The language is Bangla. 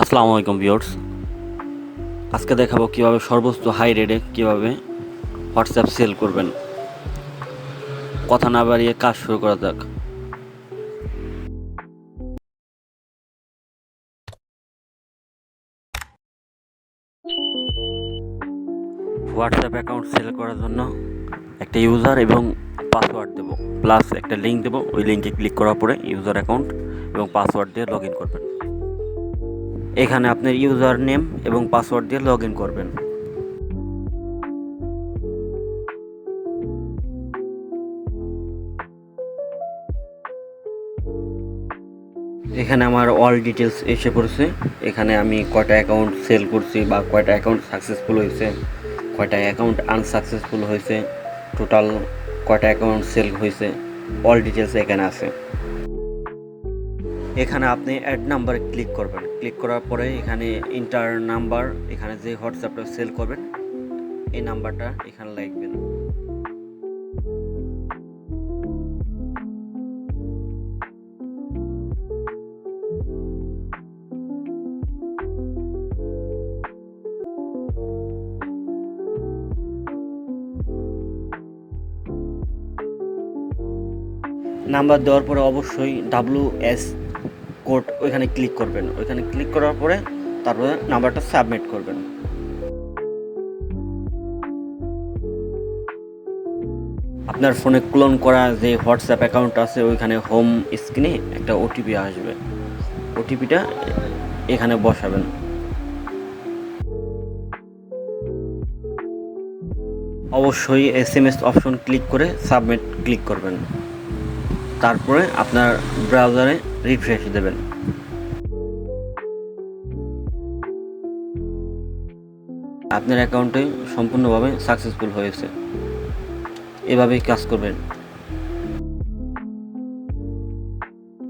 আসসালামু আলাইকুম ভিউয়ার্স। আজকে দেখাবো কীভাবে সর্বোচ্চ হাই রেটে কীভাবে হোয়াটসঅ্যাপ সেল করবেন। কথা না বাড়িয়ে কাজ শুরু করা যাক। হোয়াটসঅ্যাপ অ্যাকাউন্ট সেল করার জন্য একটা ইউজার এবং পাসওয়ার্ড দেবো। প্লাস একটা লিঙ্ক দেবো। ওই লিঙ্কে ক্লিক করার পরে ইউজার অ্যাকাউন্ট এবং পাসওয়ার্ড দিয়ে লগ করবেন। এখানে আপনার ইউজার নেম এবং পাসওয়ার্ড দিয়ে লগ করবেন। এখানে আমার অল ডিটেলস এসে পড়েছে। এখানে আমি কয়টা অ্যাকাউন্ট সেল করছি বা কয়টা অ্যাকাউন্ট সাকসেসফুল হয়েছে, কয়টা অ্যাকাউন্ট আনসাকসেসফুল হয়েছে টোটাল কয়টা অ্যাকাউন্ট সেল হয়েছে অল ডিটেলস এখানে আছে। এখানে আপনি অ্যাড নাম্বারে ক্লিক করবেন। ক্লিক করার পরে এখানে ইন্টার নাম্বার এখানে যে হোয়াটসঅ্যাপটা সেল করবেন, এই নাম্বারটা এখানে লিখবেন। নাম্বার দেওয়ার পরে অবশ্যই ডাব্লু এস কোড ওইখানে ক্লিক করবেন। ওইখানে ক্লিক করার পরে তারপরে নাম্বারটা সাবমিট করবেন। আপনার ফোনে ক্লোন করা যে হোয়াটসঅ্যাপ অ্যাকাউন্ট আছে, ওইখানে হোম স্ক্রিনে একটা ওটিপি আসবে। ওটিপিটা এখানে বসাবেন। অবশ্যই S M S option click করে সাবমিট ক্লিক করবেন। তারপরে আপনার ব্রাউজারে রিফ্রেশ দেবেন। আপনার অ্যাকাউন্টে সম্পূর্ণভাবে সাকসেসফুল হয়েছে। এভাবেই কাজ করবেন।